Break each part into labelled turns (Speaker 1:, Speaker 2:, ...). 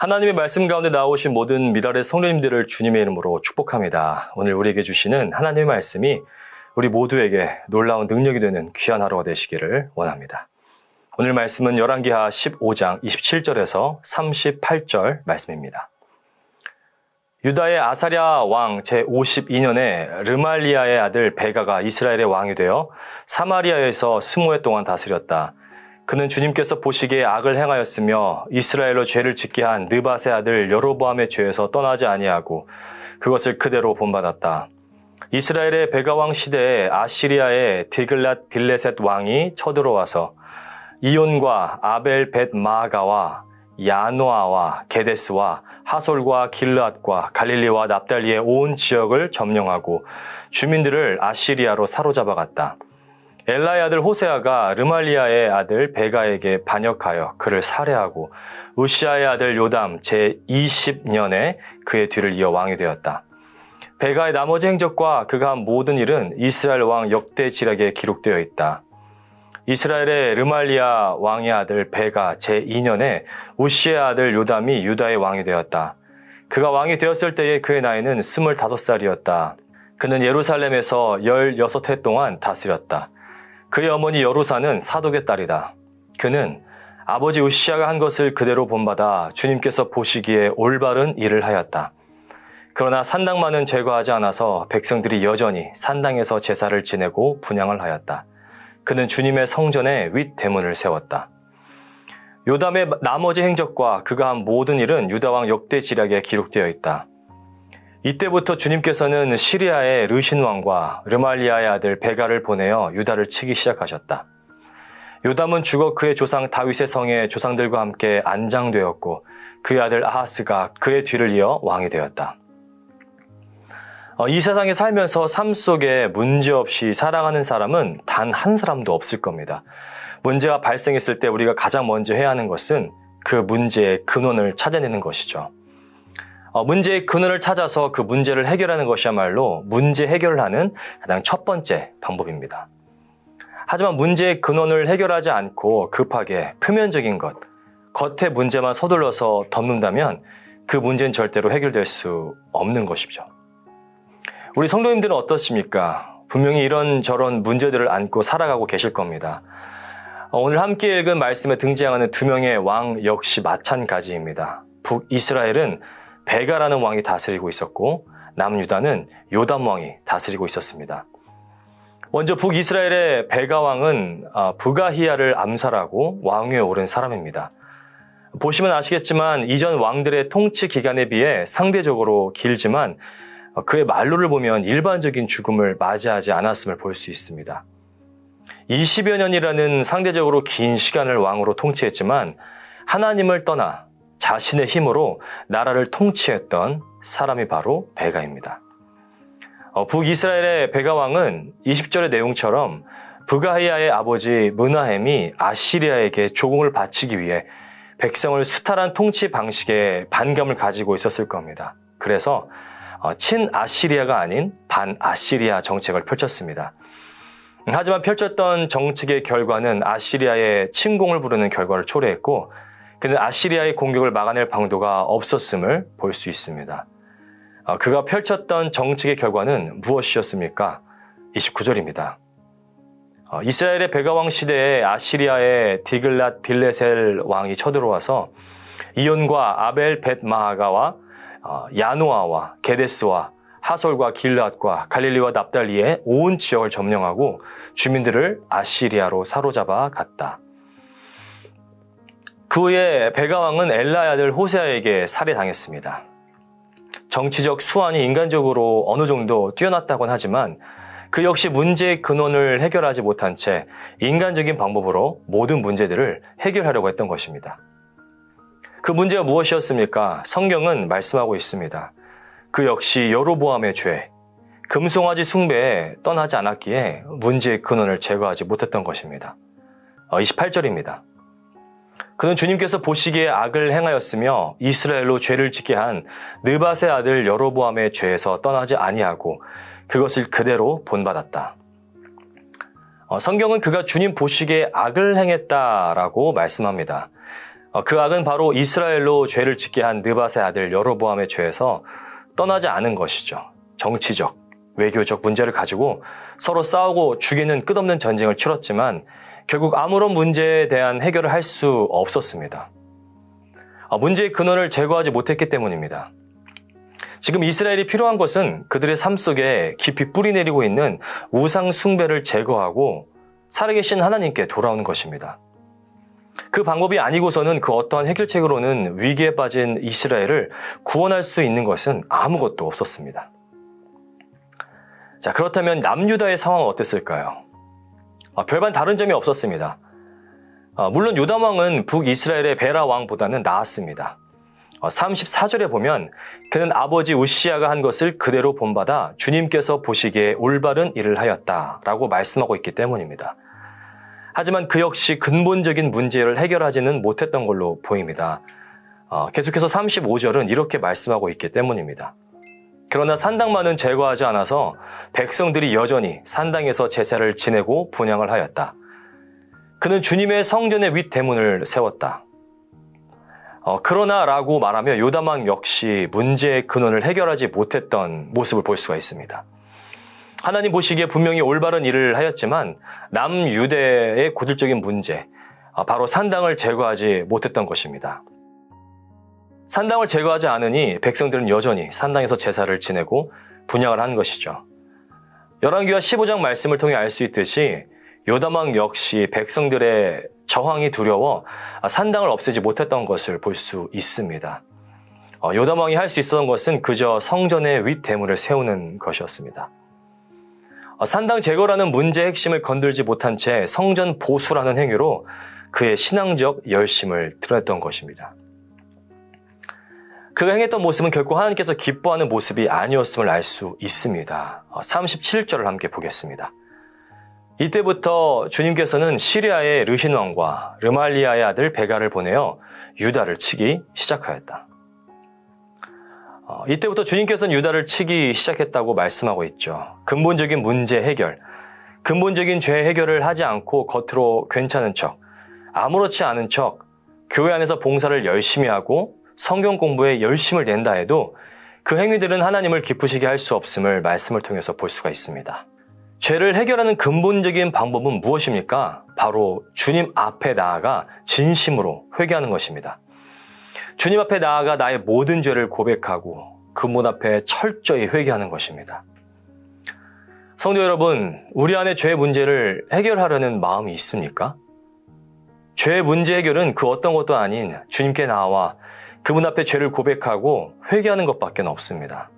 Speaker 1: 하나님의 말씀 가운데 나오신 모든 미랄의 성도님들을 주님의 이름으로 축복합니다. 오늘 우리에게 주시는 하나님의 말씀이 우리 모두에게 놀라운 능력이 되는 귀한 하루가 되시기를 원합니다. 오늘 말씀은 열왕기하 15장 27절에서 38절 말씀입니다. 유다의 아사랴 왕 제52년에 르말리아의 아들 베가가 이스라엘의 왕이 되어 사마리아에서 스무 해 동안 다스렸다. 그는 주님께서 보시기에 악을 행하였으며 이스라엘로 죄를 짓게 한 느밧의 아들 여로보암의 죄에서 떠나지 아니하고 그것을 그대로 본받았다. 이스라엘의 베가 왕 시대에 아시리아의 디글랏 빌레셋 왕이 쳐들어와서 이온과 아벨 벳 마아가와 야노아와 게데스와 하솔과 길르앗과 갈릴리와 납달리의 온 지역을 점령하고 주민들을 아시리아로 사로잡아갔다. 엘라의 아들 호세아가 르말리아의 아들 베가에게 반역하여 그를 살해하고 우시아의 아들 요담 제20년에 그의 뒤를 이어 왕이 되었다. 베가의 나머지 행적과 그가 한 모든 일은 이스라엘 왕 역대 지략에 기록되어 있다. 이스라엘의 르말리아 왕의 아들 베가 제2년에 우시의 아들 요담이 유다의 왕이 되었다. 그가 왕이 되었을 때의 그의 나이는 25살이었다. 그는 예루살렘에서 16해 동안 다스렸다. 그의 어머니 여루사는 사독의 딸이다. 그는 아버지 우시아가 한 것을 그대로 본받아 주님께서 보시기에 올바른 일을 하였다. 그러나 산당만은 제거하지 않아서 백성들이 여전히 산당에서 제사를 지내고 분양을 하였다. 그는 주님의 성전에 윗 대문을 세웠다. 요담의 나머지 행적과 그가 한 모든 일은 유다왕 역대 지략에 기록되어 있다. 이때부터 주님께서는 시리아의 르신 왕과 르말리아의 아들 베가를 보내어 유다를 치기 시작하셨다. 요담은 죽어 그의 조상 다윗의 성에 조상들과 함께 안장되었고 그의 아들 아하스가 그의 뒤를 이어 왕이 되었다. 어, 이 세상에 살면서 삶 속에 문제 없이 살아가는 사람은 단 한 사람도 없을 겁니다. 문제가 발생했을 때 우리가 가장 먼저 해야 하는 것은 그 문제의 근원을 찾아내는 것이죠. 어, 문제의 근원을 찾아서 그 문제를 해결하는 것이야말로 문제 해결을 하는 가장 첫 번째 방법입니다. 하지만 문제의 근원을 해결하지 않고 급하게 표면적인 것, 겉의 문제만 서둘러서 덮는다면 그 문제는 절대로 해결될 수 없는 것이죠. 우리 성도님들은 어떻습니까? 분명히 이런 저런 문제들을 안고 살아가고 계실 겁니다. 어, 오늘 함께 읽은 말씀에 등장하는 두 명의 왕 역시 마찬가지입니다. 북이스라엘은 베가라는 왕이 다스리고 있었고 남유다는 요담 왕이 다스리고 있었습니다. 먼저 북이스라엘의 베가 왕은 아, 부가히야를 암살하고 왕위에 오른 사람입니다. 보시면 아시겠지만 이전 왕들의 통치 기간에 비해 상대적으로 길지만 그의 말로를 보면 일반적인 죽음을 맞이하지 않았음을 볼 수 있습니다. 20여 년이라는 상대적으로 긴 시간을 왕으로 통치했지만 하나님을 떠나 자신의 힘으로 나라를 통치했던 사람이 바로 베가입니다. 어, 북이스라엘의 베가 왕은 20절의 내용처럼 부가히야의 아버지 문하햄이 아시리아에게 조공을 바치기 위해 백성을 수탈한 통치 방식에 반감을 가지고 있었을 겁니다. 그래서 어, 친 아시리아가 아닌 반 아시리아 정책을 펼쳤습니다. 하지만 펼쳤던 정책의 결과는 아시리아의 침공을 부르는 결과를 초래했고 그는 아시리아의 공격을 막아낼 방도가 없었음을 볼 수 있습니다. 어, 그가 펼쳤던 정책의 결과는 무엇이었습니까? 29절입니다. 어, 이스라엘의 베가왕 시대에 아시리아의 디글랏 빌레셀 왕이 쳐들어와서 이온과 아벨 벳 마하가와 어, 야노아와 게데스와 하솔과 길앗과 갈릴리와 납달리의 온 지역을 점령하고 주민들을 아시리아로 사로잡아 갔다. 그 후에 베가왕은 엘라의 아들 호세아에게 살해당했습니다. 정치적 수완이 인간적으로 어느 정도 뛰어났다곤 하지만 그 역시 문제의 근원을 해결하지 못한 채 인간적인 방법으로 모든 문제들을 해결하려고 했던 것입니다. 그 문제가 무엇이었습니까? 성경은 말씀하고 있습니다. 그 역시 여로보암의 죄, 금송아지 숭배에 떠나지 않았기에 문제의 근원을 제거하지 못했던 것입니다. 28절입니다. 그는 주님께서 보시기에 악을 행하였으며 이스라엘로 죄를 짓게 한 느밧의 아들 여로보암의 죄에서 떠나지 아니하고 그것을 그대로 본받았다. 어, 성경은 그가 주님 보시기에 악을 행했다라고 말씀합니다. 어, 그 악은 바로 이스라엘로 죄를 짓게 한 느밧의 아들 여로보암의 죄에서 떠나지 않은 것이죠. 정치적, 외교적 문제를 가지고 서로 싸우고 죽이는 끝없는 전쟁을 치렀지만 결국 아무런 문제에 대한 해결을 할 수 없었습니다. 어, 문제의 근원을 제거하지 못했기 때문입니다. 지금 이스라엘이 필요한 것은 그들의 삶 속에 깊이 뿌리 내리고 있는 우상 숭배를 제거하고 살아계신 하나님께 돌아오는 것입니다. 그 방법이 아니고서는 그 어떠한 해결책으로는 위기에 빠진 이스라엘을 구원할 수 있는 것은 아무것도 없었습니다. 자, 그렇다면 남유다의 상황은 어땠을까요? 아, 별반 다른 점이 없었습니다. 아, 물론 요담 왕은 북이스라엘의 베라 왕보다는 나았습니다. 34절에 보면 그는 아버지 우시아가 한 것을 그대로 본받아 주님께서 보시기에 올바른 일을 하였다 라고 말씀하고 있기 때문입니다. 하지만 그 역시 근본적인 문제를 해결하지는 못했던 걸로 보입니다. 어, 계속해서 35절은 이렇게 말씀하고 있기 때문입니다. 그러나 산당만은 제거하지 않아서 백성들이 여전히 산당에서 제사를 지내고 분양을 하였다. 그는 주님의 성전의 윗대문을 세웠다. 어, 그러나 라고 말하며 요담왕 역시 문제의 근원을 해결하지 못했던 모습을 볼 수가 있습니다. 하나님 보시기에 분명히 올바른 일을 하였지만 남유대의 고질적인 문제, 아, 바로 산당을 제거하지 못했던 것입니다. 산당을 제거하지 않으니 백성들은 여전히 산당에서 제사를 지내고 분양을 한 것이죠. 열왕기와 15장 말씀을 통해 알 수 있듯이 요담왕 역시 백성들의 저항이 두려워 산당을 없애지 못했던 것을 볼 수 있습니다. 어, 요담왕이 할 수 있었던 것은 그저 성전의 윗대문을 세우는 것이었습니다. 어, 산당 제거라는 문제의 핵심을 건들지 못한 채 성전 보수라는 행위로 그의 신앙적 열심을 드러냈던 것입니다. 그가 행했던 모습은 결코 하나님께서 기뻐하는 모습이 아니었음을 알 수 있습니다. 37절을 함께 보겠습니다. 이때부터 주님께서는 시리아의 르신 왕과 르말리아의 아들 베가를 보내어 유다를 치기 시작하였다. 어, 이때부터 주님께서는 유다를 치기 시작했다고 말씀하고 있죠. 근본적인 문제 해결, 근본적인 죄 해결을 하지 않고 겉으로 괜찮은 척, 아무렇지 않은 척, 교회 안에서 봉사를 열심히 하고 성경 공부에 열심을 낸다 해도 그 행위들은 하나님을 기쁘시게 할 수 없음을 말씀을 통해서 볼 수가 있습니다. 죄를 해결하는 근본적인 방법은 무엇입니까? 바로 주님 앞에 나아가 진심으로 회개하는 것입니다. 주님 앞에 나아가 나의 모든 죄를 고백하고 그문 앞에 철저히 회개하는 것입니다. 성도 여러분, 우리 안에 죄 문제를 해결하려는 마음이 있습니까? 죄 문제 해결은 그 어떤 것도 아닌 주님께 나와 그분 앞에 죄를 고백하고 회개하는 것밖에 없습니다.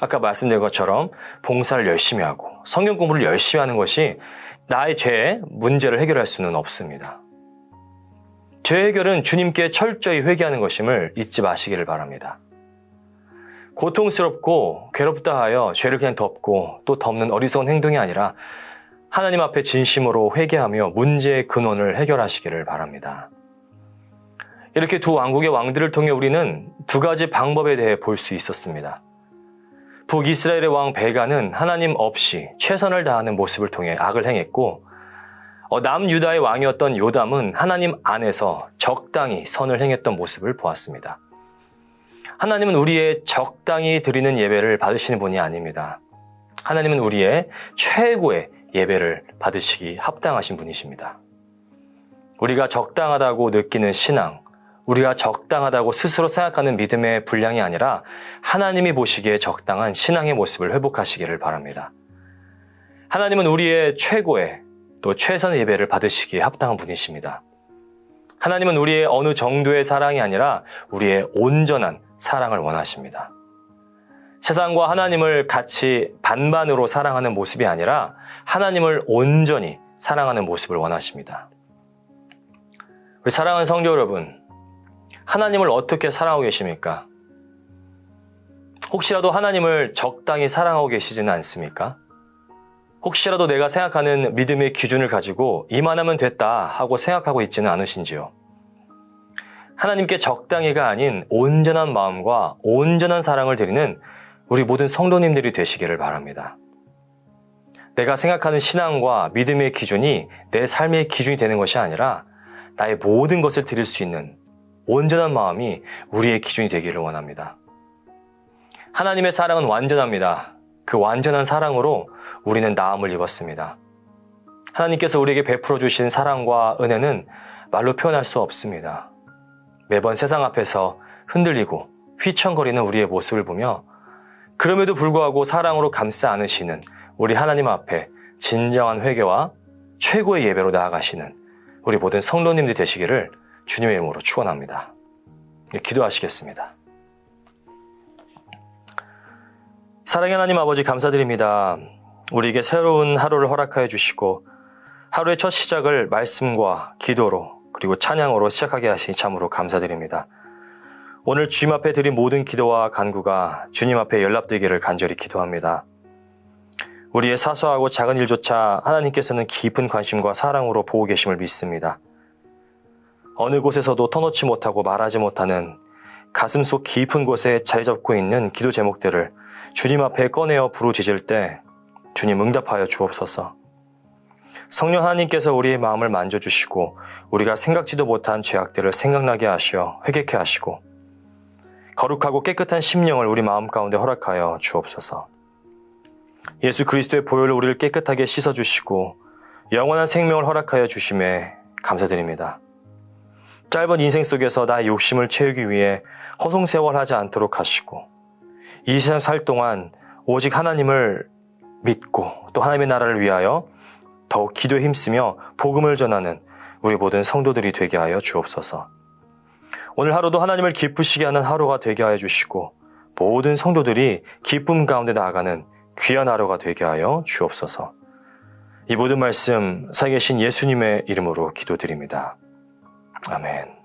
Speaker 1: 아까 말씀드린 것처럼 봉사를 열심히 하고 성경 공부를 열심히 하는 것이 나의 죄의 문제를 해결할 수는 없습니다. 죄 해결은 주님께 철저히 회개하는 것임을 잊지 마시기를 바랍니다. 고통스럽고 괴롭다 하여 죄를 그냥 덮고 또 덮는 어리석은 행동이 아니라 하나님 앞에 진심으로 회개하며 문제의 근원을 해결하시기를 바랍니다. 이렇게 두 왕국의 왕들을 통해 우리는 두 가지 방법에 대해 볼 수 있었습니다. 북이스라엘의 왕 베가는 하나님 없이 최선을 다하는 모습을 통해 악을 행했고 어, 남유다의 왕이었던 요담은 하나님 안에서 적당히 선을 행했던 모습을 보았습니다. 하나님은 우리의 적당히 드리는 예배를 받으시는 분이 아닙니다. 하나님은 우리의 최고의 예배를 받으시기 합당하신 분이십니다. 우리가 적당하다고 느끼는 신앙, 우리가 적당하다고 스스로 생각하는 믿음의 분량이 아니라 하나님이 보시기에 적당한 신앙의 모습을 회복하시기를 바랍니다. 하나님은 우리의 최고의 또 최선의 예배를 받으시기에 합당한 분이십니다. 하나님은 우리의 어느 정도의 사랑이 아니라 우리의 온전한 사랑을 원하십니다. 세상과 하나님을 같이 반반으로 사랑하는 모습이 아니라 하나님을 온전히 사랑하는 모습을 원하십니다. 우리 사랑하는 성도 여러분, 하나님을 어떻게 사랑하고 계십니까? 혹시라도 하나님을 적당히 사랑하고 계시지는 않습니까? 혹시라도 내가 생각하는 믿음의 기준을 가지고 이만하면 됐다 하고 생각하고 있지는 않으신지요? 하나님께 적당히가 아닌 온전한 마음과 온전한 사랑을 드리는 우리 모든 성도님들이 되시기를 바랍니다. 내가 생각하는 신앙과 믿음의 기준이 내 삶의 기준이 되는 것이 아니라 나의 모든 것을 드릴 수 있는 온전한 마음이 우리의 기준이 되기를 원합니다. 하나님의 사랑은 완전합니다. 그 완전한 사랑으로 우리는 나음을 입었습니다. 하나님께서 우리에게 베풀어 주신 사랑과 은혜는 말로 표현할 수 없습니다. 매번 세상 앞에서 흔들리고 휘청거리는 우리의 모습을 보며 그럼에도 불구하고 사랑으로 감싸 안으시는 우리 하나님 앞에 진정한 회개와 최고의 예배로 나아가시는 우리 모든 성도님들 되시기를 주님의 이름으로 축원합니다. 예, 기도하시겠습니다. 사랑의 하나님 아버지 감사드립니다. 우리에게 새로운 하루를 허락하여 주시고 하루의 첫 시작을 말씀과 기도로 그리고 찬양으로 시작하게 하시니 참으로 감사드립니다. 오늘 주님 앞에 드린 모든 기도와 간구가 주님 앞에 연락되기를 간절히 기도합니다. 우리의 사소하고 작은 일조차 하나님께서는 깊은 관심과 사랑으로 보고 계심을 믿습니다. 어느 곳에서도 터놓지 못하고 말하지 못하는 가슴 속 깊은 곳에 자리 잡고 있는 기도 제목들을 주님 앞에 꺼내어 부르짖을 때 주님 응답하여 주옵소서. 성령 하나님께서 우리의 마음을 만져주시고 우리가 생각지도 못한 죄악들을 생각나게 하시어 회개케 하시고 거룩하고 깨끗한 심령을 우리 마음 가운데 허락하여 주옵소서. 예수 그리스도의 보혈로 우리를 깨끗하게 씻어주시고 영원한 생명을 허락하여 주심에 감사드립니다. 짧은 인생 속에서 나의 욕심을 채우기 위해 허송세월하지 않도록 하시고 이 세상 살 동안 오직 하나님을 믿고 또 하나님의 나라를 위하여 더욱 기도에 힘쓰며 복음을 전하는 우리 모든 성도들이 되게 하여 주옵소서. 오늘 하루도 하나님을 기쁘시게 하는 하루가 되게 하여 주시고 모든 성도들이 기쁨 가운데 나아가는 귀한 하루가 되게 하여 주옵소서. 이 모든 말씀 살계신 예수님의 이름으로 기도드립니다. 아멘.